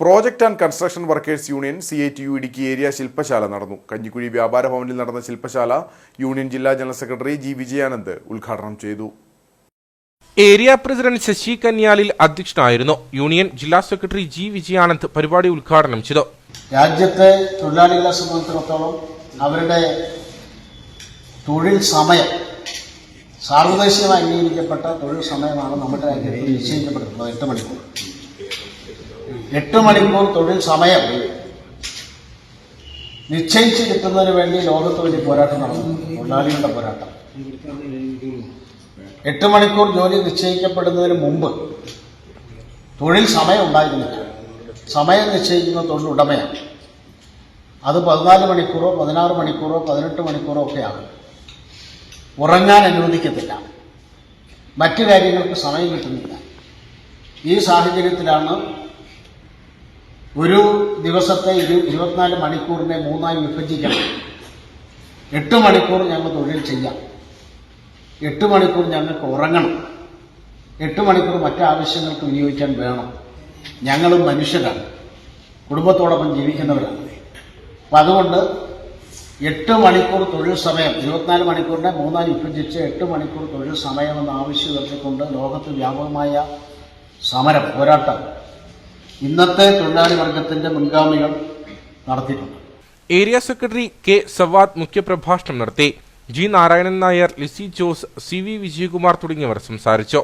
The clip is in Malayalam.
Project and construction workers union C I T U Idukki area ശില്പശാല നടന്നു. കഞ്ഞിക്കുഴി വ്യാപാര ഭവനിൽ നടന്ന ശില്പശാല യൂണിയൻ ജില്ലാ ജനറൽ സെക്രട്ടറി ജി വിജയാനന്ദ് ഉദ്ഘാടനം ചെയ്തു. ഏരിയ പ്രസിഡന്റ് ശശി കന്യാലിൽ അധ്യക്ഷനായിരുന്നു യൂണിയൻ ജില്ലാ സെക്രട്ടറി ജി വിജയാനന്ദ് പരിപാടി ഉദ്ഘാടനം ചെയ്തു. രാജ്യത്തെ തൊഴിലാളികളെ സംബന്ധിച്ചിടത്തോളം അവരുടെ തൊഴിൽ സമയം സാർവദേശീയമായി അംഗീകരിക്കപ്പെട്ട തൊഴിൽ സമയമാണ് നമ്മുടെ രാജ്യത്ത് നിശ്ചയിക്കപ്പെട്ടിട്ടുള്ളത്. എട്ട് മണിക്കൂർ. എട്ട് മണിക്കൂർ തൊഴിൽ സമയം നിശ്ചയിച്ച് കിട്ടുന്നതിന് വേണ്ടി ലോകത്ത് വലിയ പോരാട്ടം നടന്നു. തൊഴിലാളികളുടെ പോരാട്ടം. എട്ട് മണിക്കൂർ ജോലി നിശ്ചയിക്കപ്പെടുന്നതിന് മുമ്പ് തൊഴിൽ സമയം ഉണ്ടായിരുന്നില്ല. സമയം നിശ്ചയിക്കുന്ന തൊഴിലുടമയാണ് അത് പതിനാല് മണിക്കൂറോ പതിനാറ് മണിക്കൂറോ പതിനെട്ട് മണിക്കൂറോ ഒക്കെയാണ് ഉറങ്ങാൻ അനുവദിക്കത്തില്ല. മറ്റു കാര്യങ്ങൾക്ക് സമയം കിട്ടുന്നില്ല. ഈ സാഹചര്യത്തിലാണ് ഒരു ദിവസത്തെ ഇരു ഇരുപത്തിനാല് മണിക്കൂറിനെ മൂന്നായി വിഭജിക്കണം. എട്ട് മണിക്കൂർ ഞങ്ങൾ തൊഴിൽ ചെയ്യാം. എട്ട് മണിക്കൂർ ഞങ്ങൾക്ക് ഉറങ്ങണം. എട്ട് മണിക്കൂർ മറ്റാവശ്യങ്ങൾക്ക് വിനിയോഗിക്കാൻ വേണം. ഞങ്ങളും മനുഷ്യരാണ്. കുടുംബത്തോടൊപ്പം ജീവിക്കുന്നവരാണ്. അപ്പം അതുകൊണ്ട് എട്ട് മണിക്കൂർ തൊഴിൽ സമയം ഇരുപത്തിനാല് മണിക്കൂറിനെ മൂന്നായി വിഭജിച്ച് എട്ട് മണിക്കൂർ തൊഴിൽ സമയമെന്ന് ആവശ്യം ഉയർത്തിക്കൊണ്ട് ലോകത്ത് വ്യാപകമായ സമരം പോരാട്ടം ഇന്നത്തെ തൊഴിലാളി വർഗത്തിന്റെ മുൻഗാമികൾ നടത്തിയിട്ടുണ്ട്. ഏരിയ സെക്രട്ടറി കെ സവാദ് മുഖ്യപ്രഭാഷണം നടത്തി. G Narayanan Nair Lissy Jose C V Vijayakumar തുടങ്ങിയവർ സംസാരിച്ചു.